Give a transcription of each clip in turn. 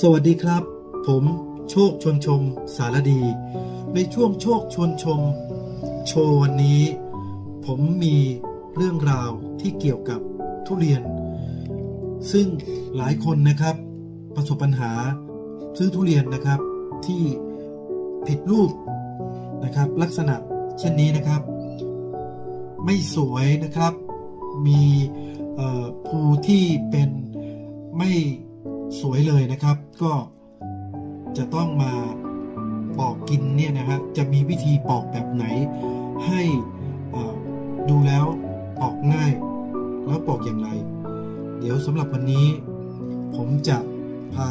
สวัสดีครับ ผมโชคชวนชมสารดี ในช่วงโชคชวนชม โชว์วันนี้ ผมมีเรื่องราวที่เกี่ยวกับทุเรียน ซึ่งหลายคนนะครับ ประสบปัญหาซื้อทุเรียนนะครับที่ผิดรูปนะครับ ลักษณะเช่นนี้นะครับ ไม่สวยนะครับ มีภูที่เป็นไม่ สวยเลยนะครับ ก็จะต้องมาปอกกินเนี่ยนะฮะจะมีวิธีปอกแบบไหน ให้ดูแล้วปอกง่าย แล้วปอกอย่างไร เดี๋ยวสำหรับวันนี้ ผมจะพา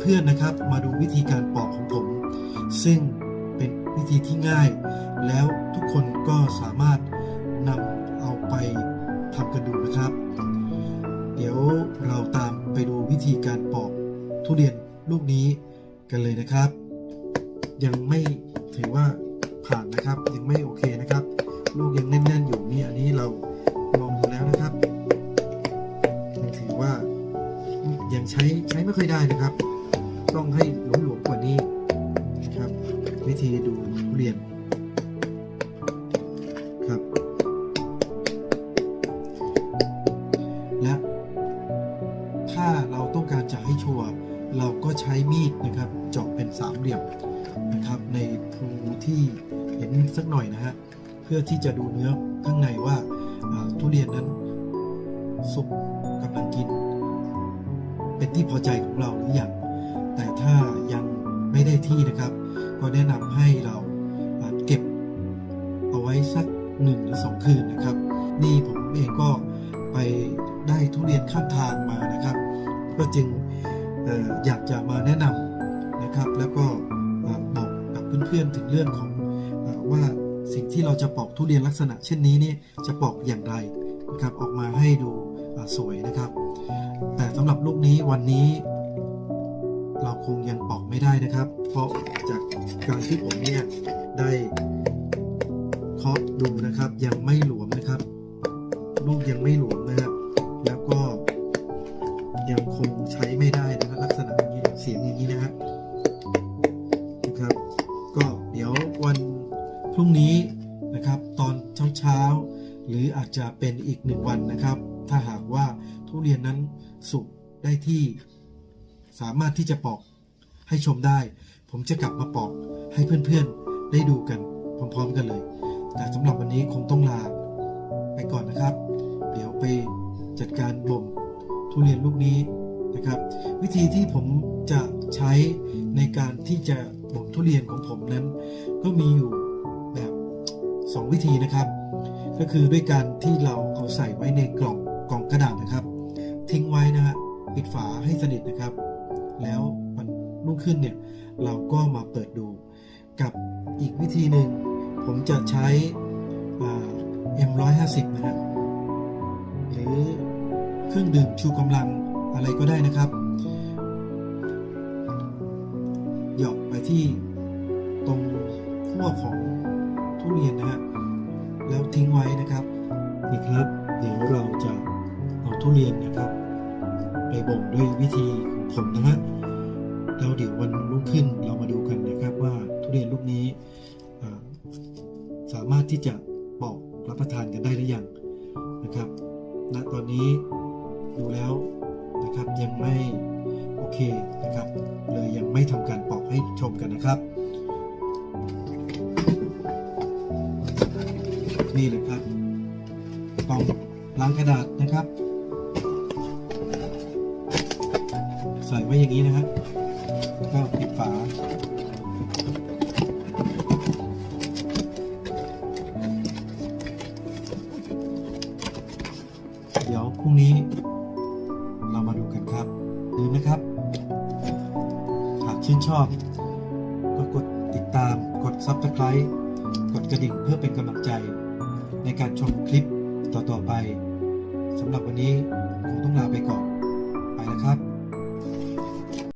เพื่อนๆนะครับ มาดูวิธีการปอกของผม ซึ่งเป็นวิธีที่ง่าย แล้วทุกคนก็สามารถ วิธีการปอกทุเรียนลูกนี้กันเลยนะครับ ยังไม่ถือว่าผ่านนะครับ ยังไม่โอเคนะครับ ลูกยังแน่นๆอยู่นี่อันนี้เราลองดูแล้วนะครับยังถือว่ายังใช้ใช้ไม่ค่อยได้นะครับ ต้องให้หลวมๆกว่านี้นะครับ วิธีดูทุเรียน ต้องการจะให้ชัวร์เราก็ใช้มีดนะครับเจาะเป็นสามเหลี่ยมนะครับ ในภูที่เห็นสักหน่อยนะฮะเพื่อที่จะดูเนื้อข้างในว่าทุเรียนนั้นสุกกำลังกิน เป็นที่พอใจของเราหรือยังแต่ถ้ายังไม่ได้ที่นะครับ ก็แนะนำให้เราอ่าเก็บเอาไว้สักหนึ่งหรือสองคืนนะครับ นี่ผมเองก็ไปได้ทุเรียนข้างทางมานะครับ ก็จึงอยากจะมาแนะนำนะครับ แล้วก็บอกกับเพื่อนๆถึงเรื่องของว่าสิ่งที่เราจะปอกทุเรียนลักษณะ เช่นนี้นี่จะปอกอย่างไรนะครับออกมาให้ดูสวยนะครับ แต่สำหรับลูกนี้วันนี้ เราคงยังปอกไม่ได้นะครับ เพราะจากการที่ผมเนี่ยได้เคาะดูนะครับยังไม่หลวมนะครับ ลูกยังไม่หลวมนะครับ แล้วก็ พรุ่งนี้นะครับตอนเช้าๆ หรืออาจจะเป็นอีกหนึ่งวันนะครับ ถ้าหากว่าทุเรียนนั้นสุกได้ที่ สามารถที่จะปอกให้ชมได้ ผมจะกลับมาปอกให้เพื่อนๆได้ดูกันพร้อมๆกันเลย แต่สำหรับวันนี้คงต้องลาไปก่อนนะครับ เดี๋ยวไปจัดการบ่มทุเรียนลูกนี้นะครับ วิธีที่ผมจะใช้ในการที่จะบ่มทุเรียนของผมนั้น ก็มีอยู่ 2 วิธีนะครับ ก็คือด้วยการที่เราเอาใส่ไว้ในกล่องกล่องกระดาษนะครับ ทิ้งไว้นะฮะปิดฝาให้สนิทนะครับ แล้วมันรุ่งขึ้นเนี่ยเราก็มาเปิดดูกับอีกวิธีหนึ่ง ผมจะใช้อ่า M150 นะฮะหรือเครื่องดื่มชูกำลังอะไรก็ได้นะครับหยอกไปที่ตรงขั้วของ ทุเรียนนะฮะแล้วทิ้งไว้นะครับนี่ครับเดี๋ยวเราจะเอาทุเรียนนะครับ ไปบ่มด้วยวิธีของผมนะฮะแล้วเดี๋ยววันรุ่งขึ้นเรามาดูกันนะครับว่าทุเรียนลูกนี้สามารถที่จะปอกรับประทานกันได้หรือยังนะครับณตอนนี้ดูแล้วนะครับยังไม่โอเคนะครับเลยยังไม่ทำการปอกให้ชมกันนะครับ นี่เลยครับกล่องล้างกระดาษนะครับ ใส่ไว้อย่างนี้นะฮะก็ปิดฝาเดี๋ยวพรุ่งนี้เรามาดูกันครับลืมนะครับ หากชื่นชอบ ก็กดติดตามกด Subscribe กดกระดิ่งเพื่อเป็นกำลังใจ ในการชมคลิปต่อๆไปสำหรับวันนี้คงต้องลาไปก่อน ไปแล้วครับ